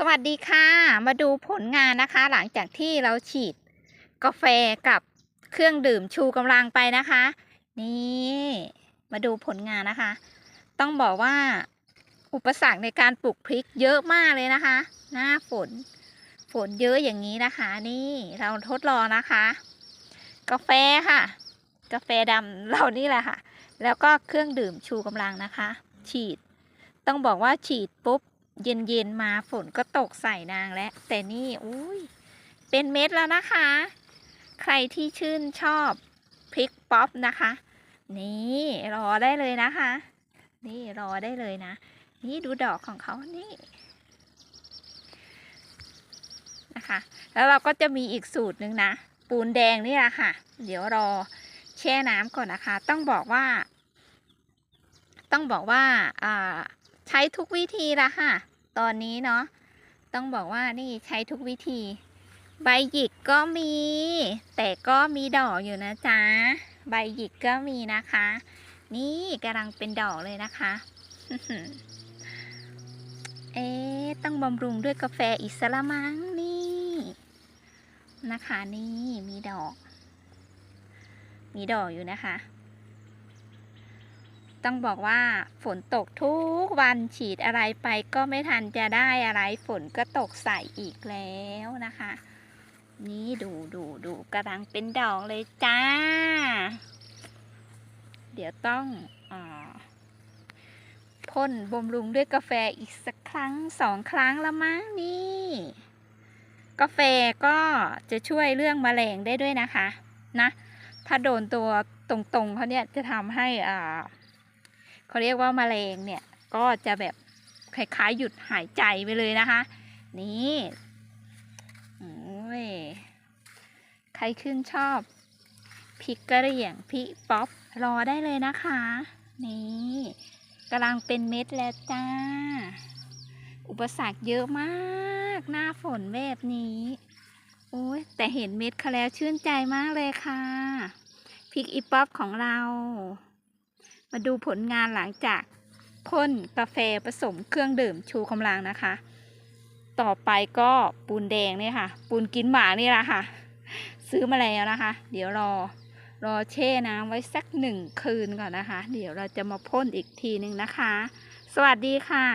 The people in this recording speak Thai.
สวัสดีค่ะ มาดูผลงานนะคะ หลังจากที่เราฉีดกาแฟกับเครื่องดื่มชูกำลังไปนะคะ นี่มาดูผลงานนะคะ ต้องบอกว่าอุปสรรคในการปลูกพริกเยอะมากเลยนะคะ หน้าฝน ฝนเยอะอย่างนี้นะคะ นี่เราทดลองนะคะ กาแฟค่ะ กาแฟดำเรานี่แหละค่ะ แล้วก็เครื่องดื่มชูกำลังนะคะ ฉีด ต้องบอกว่าฉีดปุ๊บ เย็นๆมาฝนก็ตกใส่นางแล้ว แต่นี่อุ้ยเป็นเม็ดแล้วนะคะ ใครที่ชื่นชอบพริกป๊อปนะคะ นี่รอได้เลยนะคะ นี่รอได้เลยนะ นี่ดูดอกของเขานี่นะคะ แล้วเราก็จะมีอีกสูตรหนึ่งนะ ปูนแดงนี่แหละค่ะ เดี๋ยวรอแช่น้ำก่อนนะคะ ต้องบอกว่า ต้องบอกว่าอ่า ใช้ทุกวิธีละค่ะ ตอนนี้เนาะต้องบอกว่านี่ใช้ทุกวิธี ใบหยิกก็มี แต่ก็มีดอกอยู่นะจ๊ะ ใบหยิกก็มีนะคะ นี่กำลังเป็นดอกเลยนะคะ เอ๊ะต้องบำรุงด้วยกาแฟอิสระมังนี่ นะคะนี่มีดอก มีดอกอยู่นะคะ ต้องบอกว่าฝนตกทุกวันฉีดอะไรไปก็ไม่ทันจะได้อะไรฝนก็ตกใส่อีกแล้วนะคะ นี่ดูดูดูกำลังเป็นดอกเลยจ้า เดี๋ยวต้องอพ่นบำรุงด้วยกาแฟอีกสักครั้งสองครั้งละมั้งนี่ กาแฟก็จะช่วยเรื่องแมลงได้ด้วยนะคะ นะ ถ้าโดนตัวตรงๆเขาเนี่ยจะทำให้อ่า เขาเรียกว่าแมลงเนี่ยก็จะแบบคล้ายๆหยุดหายใจไปเลยนะคะ นี่โอ้ยใครขึ้นชอบพริกกระเหรี่ยงพริกป๊อปรอได้เลยนะคะ นี่กำลังเป็นเม็ดแล้วจ้า อุปสรรคเยอะมากหน้าฝนแบบนี้โอ้ยแต่เห็นเม็ดเขาแล้วชื่นใจมากเลยค่ะพริกอีป๊อปของเรา มาดูผลงานหลังจากพ่นกาแฟผสมเครื่องดื่มชูกำลังนะคะ ต่อไปก็ปูนแดงนี่ค่ะ ปูนกินหมานี่แหละค่ะ ซื้อมาแล้วนะคะ เดี๋ยวรอรอแช่น้ำไว้สักหนึ่งคืนก่อนนะคะ เดี๋ยวเราจะมาพ่นอีกทีหนึ่งนะคะ สวัสดีค่ะ